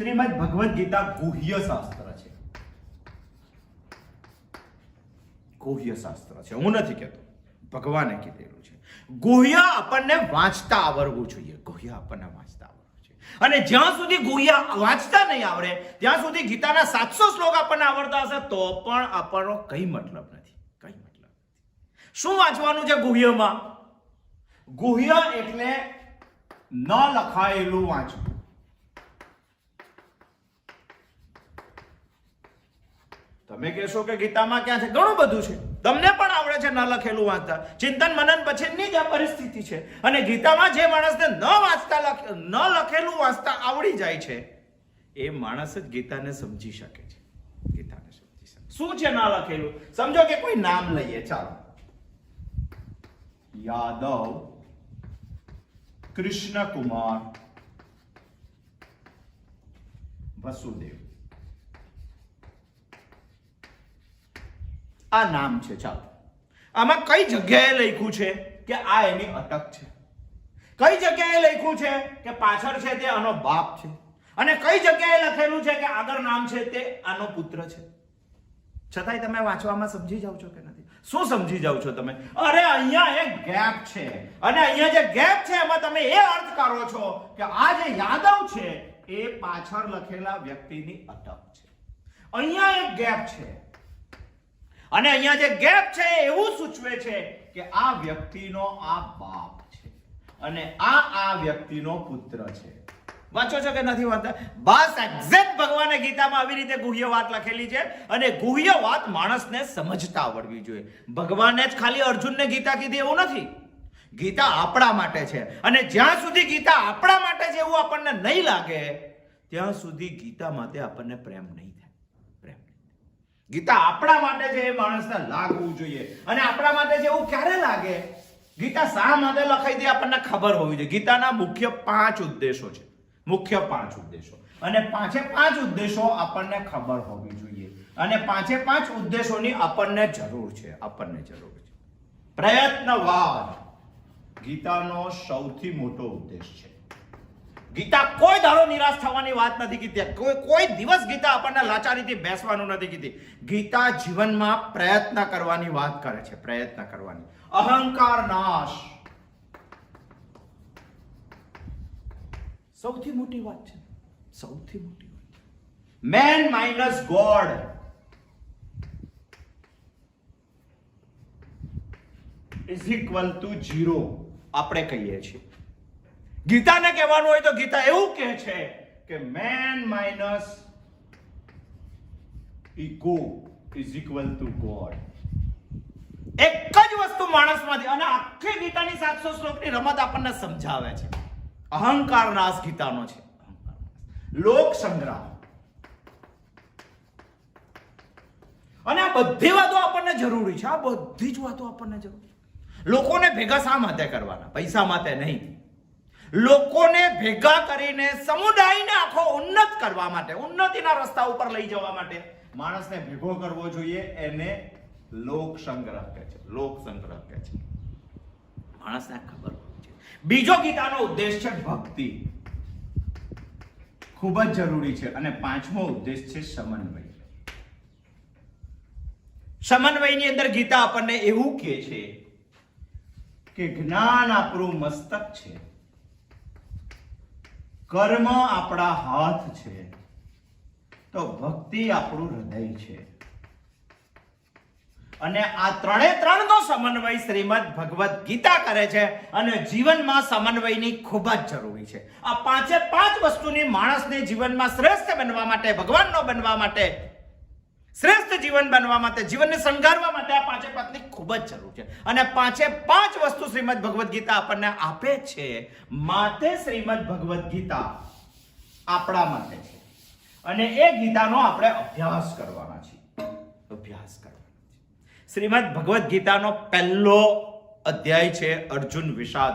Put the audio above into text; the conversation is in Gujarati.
શ્રીમદ ભગવદ્ ગીતા ગુહ્ય શાસ્ત્ર છે. ગુહ્ય શાસ્ત્ર છે. હું નથી કહેતો. ભગવાને કીધેલું છે. ગુહ્ય આપણને વાંચતા આવડવું જોઈએ. ગુહ્ય આપણને વાંચતા આવડવું જોઈએ. અને જ્યાં સુધી ગુહ્ય વાંચતા નહીં આવડે, ત્યાં સુધી ગીતાના સાતસો શ્લોક આપણને આવડતા હશે, તો પણ આપણનો કઈ મતલબ નથી. કઈ મતલબ શું વાંચવાનું છે ગુહ્યમાં? ગુહ્ય એટલે ન લખાયેલું વાંચવું. તમે કહેશો કે ગીતામાં ક્યાં છે? ઘણું બધું છે. તમને પણ આવડે છે ન લખેલું વાંચતા. ચિંતન મનન પછીની જ આ પરિસ્થિતિ છે. અને ગીતામાં જે માણસને ન વાંચતા ન લખેલું વાંચતા આવડી જાય છે, એ માણસ જ ગીતાને સમજી શકે છે. ગીતાને સમજી શકે. શું છે ન લખેલું? સમજો કે કોઈ નામ લઈએ. ચાલો. યાદવ કૃષ્ણ કુમાર વસુદેવ. આ નામ છે, ચાલો. આમાં કઈ જગ્યાએ લખ્યું છે કે આ એની અટક છે? કઈ જગ્યાએ લખ્યું છે કે પાછળ છે તે આનો બાપ છે? અને કઈ જગ્યાએ લખેલું છે કે આગળ નામ છે તે આનો પુત્ર છે? છતાંય તમે વાંચવામાં સમજી જાઓ છો કે નથી? શું સમજી જાઓ છો તમે? અરે, અહીંયા એક ગેપ છે. અને અહીંયા જે ગેપ છે, એમાં તમે એ અર્થ કરો છો કે આ જે યાદવ છે, એ પાછળ લખેલા વ્યક્તિની અટક છે. અહીંયા એક ગેપ છે. અને અહીંયા જે ગેપ છે એવું સૂચવે છે કે આ વ્યક્તિનો આ બાપ છે. અને આ આ વ્યક્તિનો પુત્ર છે. વાંચો છો કે નથી વાંચતા? બસ એક્ઝેક્ટ ભગવાને ગીતામાં આવી રીતે ગુહ્ય વાત લખેલી છે અને ગુહ્ય વાત માણસને સમજતા આવડવી જોઈએ. ભગવાને જ ખાલી અર્જુનને ગીતા કીધી એવું નથી. ગીતા આપણા માટે છે. અને જ્યાં સુધી ગીતા આપણા માટે છે એવું આપણને નહીં લાગે, ત્યાં સુધી ગીતા માટે આપણને પ્રેમ નહીં થાય. ગીતા આપણા માટે છે એ માણસને લાગવું જોઈએ. અને આપણા માટે છે એવું ક્યારે લાગે? ગીતા શા માટે લખાઈ દે આપણને ખબર હોવી જોઈએ. ગીતાના મુખ્ય પાંચ ઉદ્દેશો છે. મુખ્ય પાંચ ઉદ્દેશો. અને પાંચે પાંચ ઉદ્દેશો આપણને ખબર હોવી જોઈએ. અને પાંચે પાંચ ઉદ્દેશોની આપણને જરૂર છે. આપણને જરૂર છે. પ્રયત્નવાદ ગીતાનો સૌથી મોટો ઉદ્દેશ છે. ગીતા કોઈ દાડો નિરાશ થવાની વાત નથી કીધી. કોઈ કોઈ દિવસ ગીતા આપણને લાચારીથી બેસવાનું નથી કીધી. ગીતા જીવનમાં પ્રયત્ન કરવાની વાત કરે છે પ્રયત્ન કરવાની. અહંકાર નાશ. સૌથી મોટી વાત છે. સૌથી મોટી વાત man minus God is equal to zero આપણે કહીએ છીએ. ગીતાને કહેવાનું હોય તો ગીતા એવું કહે છે કે man minus ego is equal to God એક જ વસ્તુ માણસમાંથી અને આખી ગીતાની સાતસો શ્લોકની રમત આપણને સમજાવે છે. અહંકાર નાશ ગીતાનો છે. લોક સંગ્રામ. અને આ બધી વાતો આપણને જરૂરી છે. આ બધી જ વાતો આપણને જરૂરી છે. લોકોને ભેગા શા માટે કરવાના? પૈસા માટે નહીં. લોકોને ભેગા કરીને સમુદાયને આખો ઉન્નત કરવા માટે, ઉન્નતિના રસ્તા ઉપર લઈ જવા માટે માણસને ભેગો કરવો જોઈએ, એને લોક સંગ્રહ કહે છે, લોક સંગ્રહ કહે છે. માણસને ખબર હોવી બીજો ગીતાનો ઉદ્દેશ છે ભક્તિ. ખૂબ જ જરૂરી છે અને પાંચમો ઉદ્દેશ છે સમન્વય. સમન્વયની અંદર ગીતા આપણને એવું કહે છે કે જ્ઞાન આપણું મસ્તક છે. કર્મ આપણા હાથ છે. તો ભક્તિ આપણું હૃદય છે. અને આ ત્રણે ત્રણનો સમન્વય શ્રીમદ ભગવદ્ ગીતા કરે છે અને જીવનમાં સમન્વયની ખૂબ જ જરૂરી છે. આ પાંચે પાંચ વસ્તુની માણસને જીવનમાં શ્રેષ્ઠ બનવા માટે, ભગવાનનો બનવા માટે શ્રેષ્ઠ જીવન બનવા માટે, જીવનને શણગારવા માટે આ પાંચે પાંચની ખૂબ જ જરૂર છે. અને પાંચે પાંચ વસ્તુ શ્રીમદ ભગવદ્ ગીતા આપણને આપે છે. માટે શ્રીમદ ભગવદ્ ગીતા આપણા માટે છે. અને એ ગીતાનો આપણે અભ્યાસ કરવાના છીએ. અભ્યાસ કરવાના છે. શ્રીમદ ભગવદ્ ગીતાનો પહેલો અધ્યાય છે અર્જુન વિષાદ